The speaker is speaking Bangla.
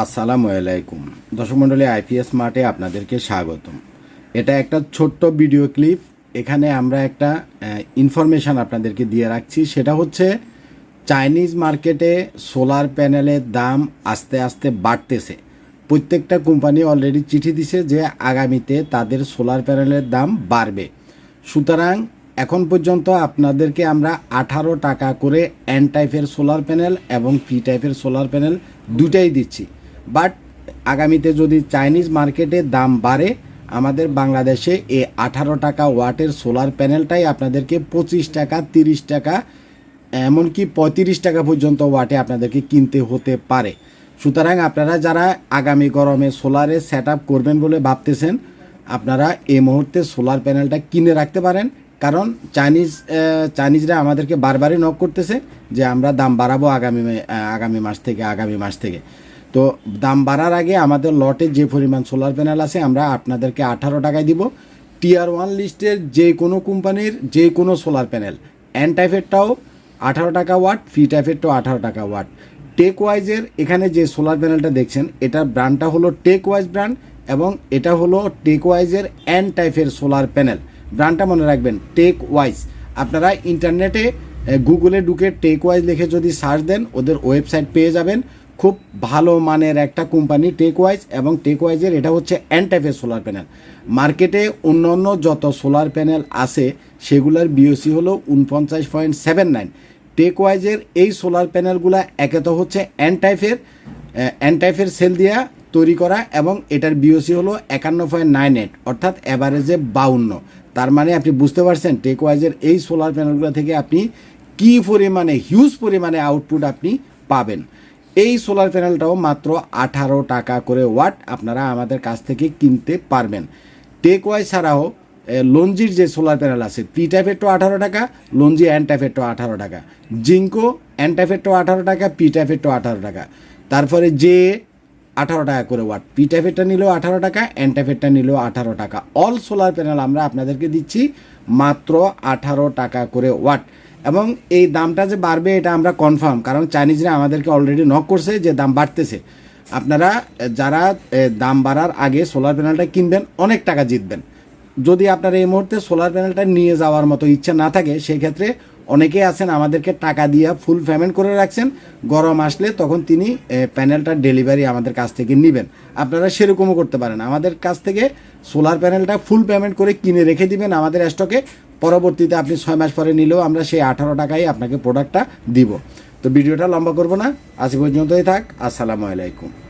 আসসালামু আলাইকুম। দর্শক মণ্ডলী, আইপিএস মার্টে আপনাদেরকে স্বাগতম। এটা একটা ছোট্ট ভিডিও ক্লিপ। এখানে আমরা একটা ইনফরমেশান আপনাদেরকে দিয়ে রাখছি। সেটা হচ্ছে, চাইনিজ মার্কেটে সোলার প্যানেলের দাম আস্তে আস্তে বাড়তেছে। প্রত্যেকটা কোম্পানি অলরেডি চিঠি দিছে যে আগামীতে তাদের সোলার প্যানেলের দাম বাড়বে। সুতরাং, এখন পর্যন্ত আপনাদেরকে আমরা আঠারো টাকা করে এন টাইপের সোলার প্যানেল এবং পি টাইপের সোলার প্যানেল দুটাই দিচ্ছি। বাট আগামীতে যদি চাইনিজ মার্কেটে দাম বাড়ে, আমাদের বাংলাদেশে এ আঠারো টাকা ওয়াটের সোলার প্যানেলটাই আপনাদেরকে পঁচিশ টাকা, তিরিশ টাকা, এমনকি পঁয়ত্রিশ টাকা পর্যন্ত ওয়াটে আপনাদেরকে কিনতে হতে পারে। সুতরাং আপনারা যারা আগামী গরমে সোলারে সেট করবেন বলে ভাবতেছেন, আপনারা এই মুহূর্তে সোলার প্যানেলটা কিনে রাখতে পারেন। কারণ চাইনিজ চাইনিজরা আমাদেরকে বারবারই নক করতেছে যে আমরা দাম বাড়াবো আগামী আগামী মাস থেকে, আগামী মাস থেকে। তো দাম বাড়ার আগে আমাদের লটে যে পরিমাণ সোলার প্যানেল আছে, আমরা আপনাদেরকে আঠারো টাকায় দিব। টিয়ার ওয়ান লিস্টের যে কোনো কোম্পানির যে কোনো সোলার প্যানেল এন টাইপেরটাও আঠারো টাকা ওয়াট ফি টাইপেরটাও আঠারো টাকা ওয়াট টেক ওয়াইজের এখানে যে সোলার প্যানেলটা দেখছেন এটার ব্র্যান্ডটা হলো টেক ওয়াইজ ব্র্যান্ড এবং এটা হলো টেক ওয়াইজের এন টাইপের সোলার প্যানেল ব্র্যান্ডটা মনে রাখবেন টেক ওয়াইজ আপনারা ইন্টারনেটে গুগলে ঢুকে টেক ওয়াইজ লিখে যদি সার্চ দেন, ওদের ওয়েবসাইট পেয়ে যাবেন। খুব ভালো মানের একটা কোম্পানি টেক ওয়াইজ এবং টেক ওয়াইজের এটা হচ্ছে টাইপের সোলার প্যানেল মার্কেটে অন্য অন্য যত সোলার প্যানেল আছে, সেগুলোর বিওসি হলো উনপঞ্চাশ পয়েন্ট সেভেন নাইন। টেক ওয়াইজের এই সোলার প্যানেলগুলো একে তো হচ্ছে এন টাইপের সেল দিয়া তৈরি করা এবং এটার বিওসি হলো একান্ন পয়েন্ট নাইন এইট অর্থাৎ অ্যাভারেজে বাউন্ন। তার মানে আপনি বুঝতে পারছেন টেক ওয়াইজের এই সোলার প্যানেলগুলো থেকে আপনি কী পরিমাণে হিউজ পরিমাণে আউটপুট আপনি পাবেন। এই সোলার প্যানেলটাও মাত্র আঠারো টাকা করে ওয়াট আপনারা আমাদের কাছ থেকে কিনতে পারবেন। টেক ওয়াই ছাড়াও লঞ্জির যে সোলার প্যানেল আছে পি টাইপেরটাও আঠারো টাকা লঞ্জি অ্যান আঠারো টাকা। জিঙ্কো অ্যান আঠারো টাকা পি টাইপেরটাও আঠারো টাকা। তারপরে যে আঠারো টাকা করে ওয়াট পি টাইপেরটা নিলেও আঠারো টাকা টাইপেরটা নিলেও আঠারো টাকা। অল সোলার প্যানেল আমরা আপনাদেরকে দিচ্ছি মাত্র আঠারো টাকা করে ওয়াট এবং এই দামটা যে বাড়বে, এটা আমরা কনফার্ম কারণ চাইনিজরা আমাদেরকে অলরেডি নক করছে যে দাম বাড়তেছে। আপনারা, যারা দাম বাড়ার আগে সোলার প্যানেলটা কিনবেন, অনেক টাকা জিতবেন। যদি আপনার এই মুহূর্তে সোলার প্যানেলটা নিয়ে যাওয়ার মতো ইচ্ছা না থাকে, সেক্ষেত্রে অনেকেই আছেন আমাদেরকে টাকা দিয়ে ফুল পেমেন্ট করে রাখছেন। গরম আসলে তখন তিনি প্যানেলটার ডেলিভারি আমাদের কাছ থেকে নেবেন। আপনারা সেরকমও করতে পারেন। আমাদের কাছ থেকে সোলার প্যানেলটা ফুল পেমেন্ট করে কিনে রেখে দিবেন আমাদের স্টকে পরবর্তীতে আপনি ছয় মাস পরে নিলেও আমরা সেই আঠারো টাকায় আপনাকে প্রোডাক্টটা দিব। তো ভিডিওটা লম্বা করব না। আজ পর্যন্তই থাক। আসসালামু আলাইকুম।